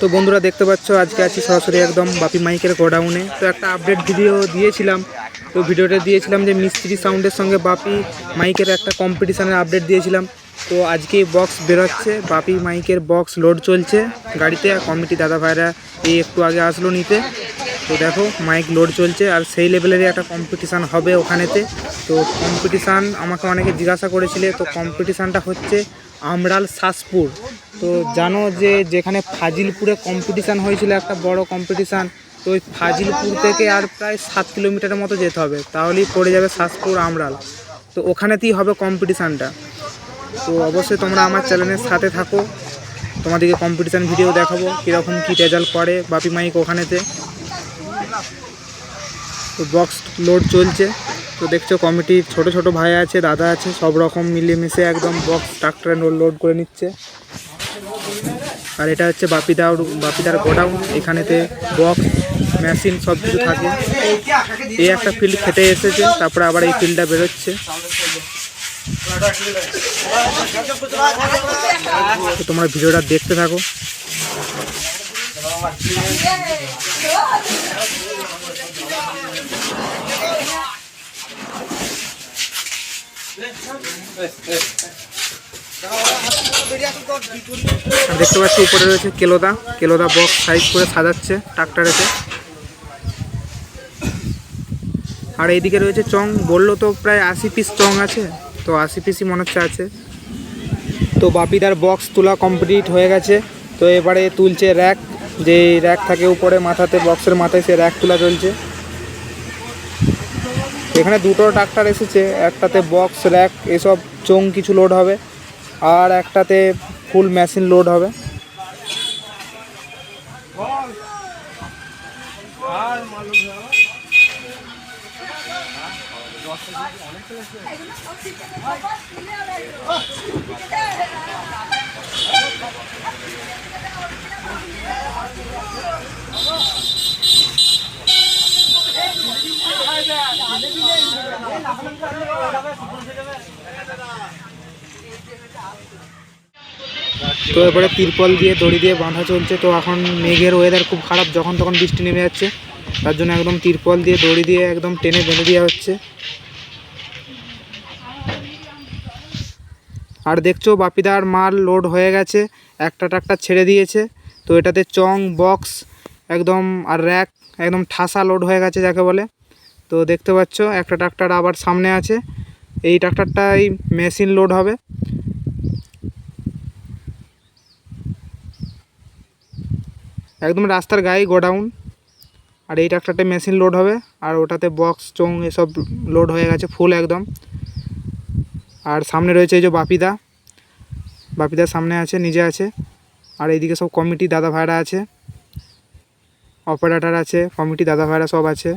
তো বন্ধুরা দেখতে পাচ্ছ, আজকে আছি সরাসরি একদম বাপি মাইকের গোডাউনে। তো একটা আপডেট ভিডিও দিয়েছিলাম, তো ভিডিওটা দিয়েছিলাম যে মিস্ত্রি সাউন্ডের সঙ্গে বাপি মাইকের একটা কম্পিটিশানের আপডেট দিয়েছিলাম। তো আজকে বক্স বেরোচ্ছে, বাপি মাইকের বক্স লোড চলছে গাড়িতে। কমিটি দাদা ভাইরা এই একটু আগে আসলো নিতে। তো দেখো মাইক লোড চলছে আর সেই লেভেলেরই একটা কম্পিটিশান হবে ওখানেতে। তো কম্পিটিশান আমাকে অনেকে জিজ্ঞাসা করেছিলে, তো কম্পিটিশানটা হচ্ছে আমরাল শাসপুর। তো জানো যে যেখানে ফাজিলপুরে কম্পিটিশান হয়েছিল, একটা বড় কম্পিটিশান তো ওই ফাজিলপুর থেকে আর প্রায় সাত কিলোমিটারের মতো যেতে হবে। তাহলেই পড়ে যাবে শাসপুর আমরাল। তো ওখানেতেই হবে কম্পিটিশানটা তো অবশ্যই তোমরা আমার চ্যানেলের সাথে থাকো। তোমাদেরকে কম্পিটিশান ভিডিও দেখাবো, কীরকম কী রেজাল্ট করে বাপি মাইক ওখানেতে। তো বক্স লোড চলছে। তো দেখছ কমিটির ছোট ছোট ভাই আছে, দাদা আছে, সব রকম মিলেমিশে একদম বক্স ট্রাক্টরে লোড করে নিচ্ছে। আর এটা হচ্ছে বাপিদার বাপিদার গোডাউন। এখানেতে বক্স, মেশিন সব কিছু থাকে। এই একটা ফিল্ড খেটে এসেছে, তারপরে আবার এই ফিল্ডটা বেরোচ্ছে। তোমরা ভিডিওটা দেখতে থাকো। দেখতে পাচ্ছি উপরে রয়েছে কেলোদা। কেলোদা বক্স সাইজ করে সাজাচ্ছে ট্রাক্টরেতে আর এইদিকে রয়েছে চং। বলল তো প্রায় আশি পিস চং আছে, তো আশি পিসই মনে হচ্ছে আছে। তো বাপিদার বক্স তোলা কমপ্লিট হয়ে গেছে। তো এবারে তুলছে র্যাক যে র্যাক থাকে উপরে মাথাতে বক্সের মাথায় সে র্যাক তোলা চলছে। এখানে দুটো ট্রাক্টর এসেছে। একটাতে বক্স র্যাক এসব চং কিছু লোড হবে। আর একটাতে ফুল মেশিন লোড হবে। তো এরপরে তিরপল দিয়ে, দড়ি দিয়ে বাঁধা চলছে। তো এখন মেঘের ওয়েদার খুব খারাপ, যখন তখন বৃষ্টি নেমে যাচ্ছে। তার জন্য একদম তিরপল দিয়ে, দড়ি দিয়ে একদম টেনে বেঁধে দেওয়া হচ্ছে। আর দেখছ, বাপিদার মাল লোড হয়ে গেছে। একটা ট্রাক্টর ছেড়ে দিয়েছে। তো এটাতে চং বক্স একদম আর র্যাক একদম ঠাসা লোড হয়ে গেছে, যাকে বলে। তো দেখতে পাচ্ছ, একটা ট্রাক্টর আবার সামনে আছে। এই ট্রাক্টরটাই মেশিন লোড হবে। একদম রাস্তার গায়ে গোডাউন আর এই ট্রাক্টরটা মেশিন লোড হবে, আর ওটাতে বক্স চোং এসব লোড হয়ে গেছে ফুল একদম। আর সামনে রয়েছে এই যে বাপিদা। বাপিদার সামনে আছে, নিজে আছে। আর এইদিকে সব কমিটি দাদা ভাইরা আছে। অপারেটার আছে কমিটি দাদা ভাইরা সব আছে।